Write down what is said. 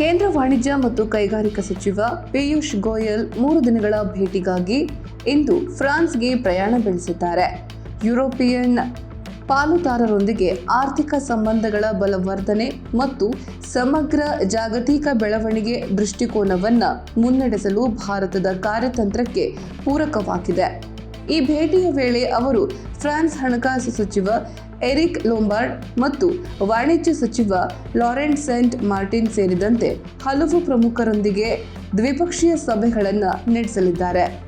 ಕೇಂದ್ರ ವಾಣಿಜ್ಯ ಮತ್ತು ಕೈಗಾರಿಕಾ ಸಚಿವ ಪಿಯೂಷ್ ಗೋಯಲ್ ಮೂರು ದಿನಗಳ ಭೇಟಿಗಾಗಿ ಇಂದು ಫ್ರಾನ್ಸ್ಗೆ ಪ್ರಯಾಣ ಬೆಳೆಸಿದ್ದಾರೆ. ಯುರೋಪಿಯನ್ ಪಾಲುದಾರರೊಂದಿಗೆ ಆರ್ಥಿಕ ಸಂಬಂಧಗಳ ಬಲವರ್ಧನೆ ಮತ್ತು ಸಮಗ್ರ ಜಾಗತಿಕ ಬೆಳವಣಿಗೆ ದೃಷ್ಟಿಕೋನವನ್ನು ಮುನ್ನಡೆಸಲು ಭಾರತದ ಕಾರ್ಯತಂತ್ರಕ್ಕೆ ಪೂರಕವಾಗಿದೆ. ಈ ಭೇಟಿಯ ವೇಳೆ ಅವರು ಫ್ರಾನ್ಸ್ ಹಣಕಾಸು ಸಚಿವ ಎರಿಕ್ ಲೊಂಬಾರ್ಡ್ ಮತ್ತು ವಾಣಿಜ್ಯ ಸಚಿವ ಲಾರೆಂಟ್ ಸೆಂಟ್ ಮಾರ್ಟಿನ್ ಸೇರಿದಂತೆ ಹಲವು ಪ್ರಮುಖರೊಂದಿಗೆ ದ್ವಿಪಕ್ಷೀಯ ಸಭೆಗಳನ್ನು ನಡೆಸಲಿದ್ದಾರೆ.